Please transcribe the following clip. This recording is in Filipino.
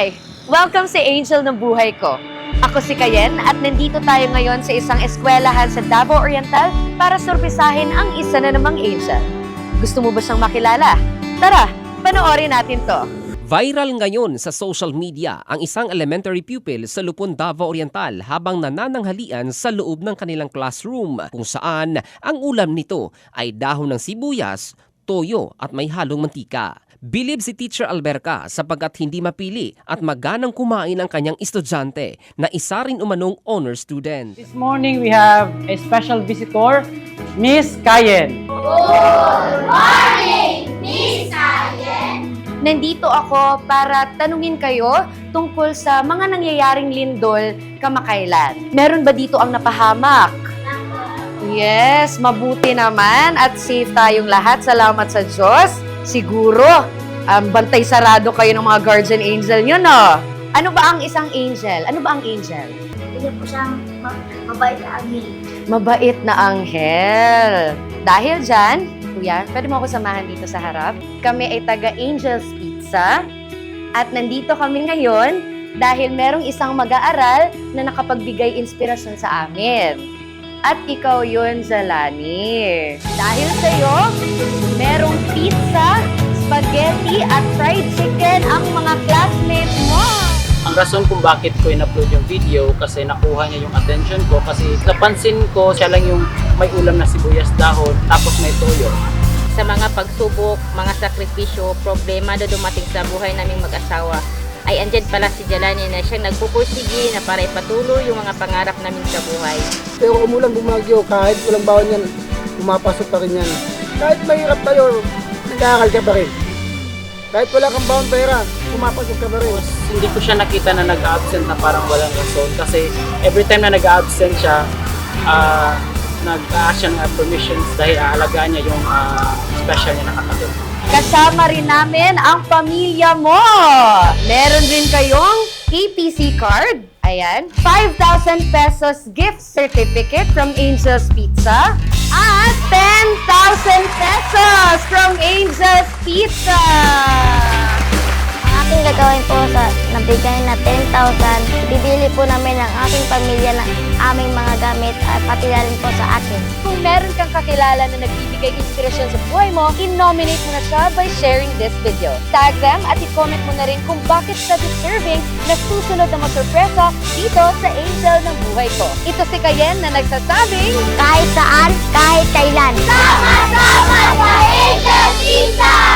Hi! Welcome sa Angel ng buhay ko. Ako si Kayen at nandito tayo ngayon sa isang eskwelahan sa Davao Oriental para sorpresahin ang isa na namang angel. Gusto mo ba siyang makilala? Tara, panoorin natin to. Viral ngayon sa social media ang isang elementary pupil sa Lupon, Davao Oriental habang nanananghalian sa loob ng kanilang classroom kung saan ang ulam nito ay dahon ng sibuyas, toyo at may halong mantika. Bilib si Teacher Alberca sapagkat hindi mapili at maganang kumain ang kanyang estudyante na isa rin umanong honor student. This morning we have a special visitor, Miss Kayen. Nandito ako para tanungin kayo tungkol sa mga nangyayaring lindol kamakailan. Meron ba dito ang napahamak? Yes, mabuti naman at safe tayong lahat. Salamat sa Diyos. Siguro, um, bantay sarado kayo ng mga guardian angel nyo, no? Ano ba ang isang angel? Ano ba ang angel? Hindi po siyang ma- mabait na angel. Mabait na anghel. Dahil dyan, kuya, pwede mo ako samahan dito sa harap. Kami ay taga Angel's Pizza. At nandito kami ngayon dahil merong isang mag-aaral na nakapagbigay inspirasyon sa amin. At ikaw yun, Zalani. Dahil sa'yo, merong spaghetti, at fried chicken ang mga classmates mo. Ang rason kung bakit ko in-upload yung video kasi nakuha niya yung attention ko kasi napansin ko siya lang yung may ulam na sibuyas dahon tapos may toyo. sa mga pagsubok, mga sakripisyo, problema na dumating sa buhay naming mag-asawa, ay andyan pala si Jalani na siyang nagpupursige na para ipatuloy yung mga pangarap namin sa buhay. Pero umulan bumagyo, kahit walang baon yan, pumapasok pa rin yan. Kahit mahirap tayo, nag-aaral ka pa rin. Kahit wala kang baon pera, pumapasok ka pa rin. Tapos hindi ko siya nakita na nag-absent na parang walang rason kasi every time na nag-absent siya, ah nag-ask siya ng permissions dahil aalagaan niya yung ah, special niya na kapatid. Kasama rin namin ang pamilya mo. Meron rin kayong KPC card. Ayan. 5,000 pesos gift certificate from Angel's Pizza. At 10,000 pesos from Angel's Pizza. Sa nabigay na 10,000, bibili po namin ang aking pamilya ng aming mga gamit at pati na rin po sa akin. Kung meron kang kakilala na nagbibigay inspirasyon sa buhay mo, i-nominate mo na siya by sharing this video. Tag them at i-comment mo na rin kung bakit siya deserving na susunod na masurpresa dito sa Angel ng Buhay Ko. Ito si Kayen na nagsasabing, Kahit saan, kahit kailan. Sama-sama sa Angel Pizza!